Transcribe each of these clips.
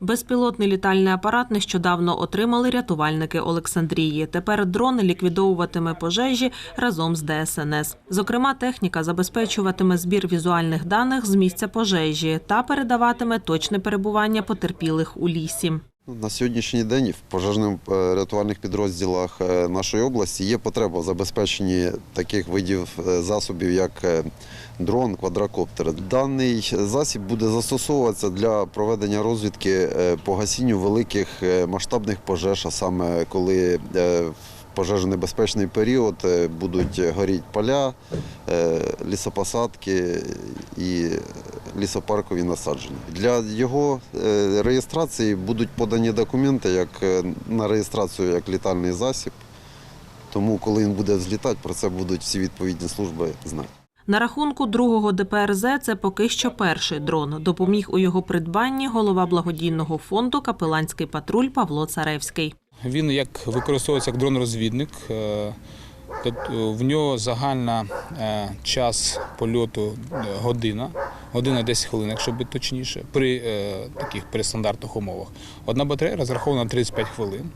Безпілотний літальний апарат нещодавно отримали рятувальники Олександрії. Тепер дрон ліквідовуватиме пожежі разом з ДСНС. Зокрема, техніка забезпечуватиме збір візуальних даних з місця пожежі та передаватиме точне перебування потерпілих у лісі. Ну, На сьогоднішній день в пожежно-рятувальних підрозділах е, нашої області є потреба в забезпеченні таких видів е, засобів, як е, дрон, квадрокоптер. Даний засіб буде застосовуватися для проведення розвідки е, по гасінню великих е, масштабних пожеж, а саме коли е, пожежонебезпечний період е, будуть горіти поля, е, лісопосадки і лісопаркові насадження. Для його е, реєстрації будуть подані документи як на реєстрацію як літальний засіб. Тому, коли він буде злітати, про це будуть всі відповідні служби знати. На рахунку другого ДПРЗ це поки що перший дрон. Допоміг у його придбанні голова благодійного фонду Капеланський патруль Павло Царевський. Він як використовується як дрон-розвідник. е, тобто В нього загальна е, час польоту е, година, година 10 хвилин, якщо бути точніше, при е, таких при стандартних умовах. Одна батарея розрахована на 35 хвилин.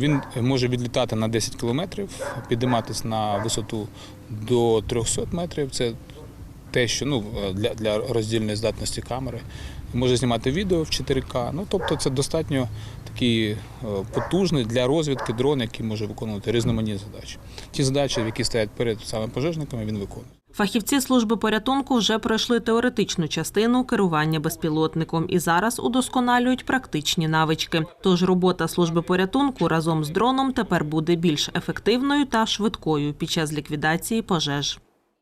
Він може відлітати на 10 кілометрів, підійматися на висоту до 300 метрів. Це те, що ну, для, для роздільної здатності камери. Може знімати відео в 4К. Ну, тобто це достатньо такий е, потужний для розвідки дрон, який може виконувати різноманітні задачі. Ті задачі, які стоять перед саме пожежниками, він виконує. Фахівці служби порятунку вже пройшли теоретичну частину керування безпілотником і зараз удосконалюють практичні навички. Тож робота служби порятунку разом з дроном тепер буде більш ефективною та швидкою під час ліквідації пожеж.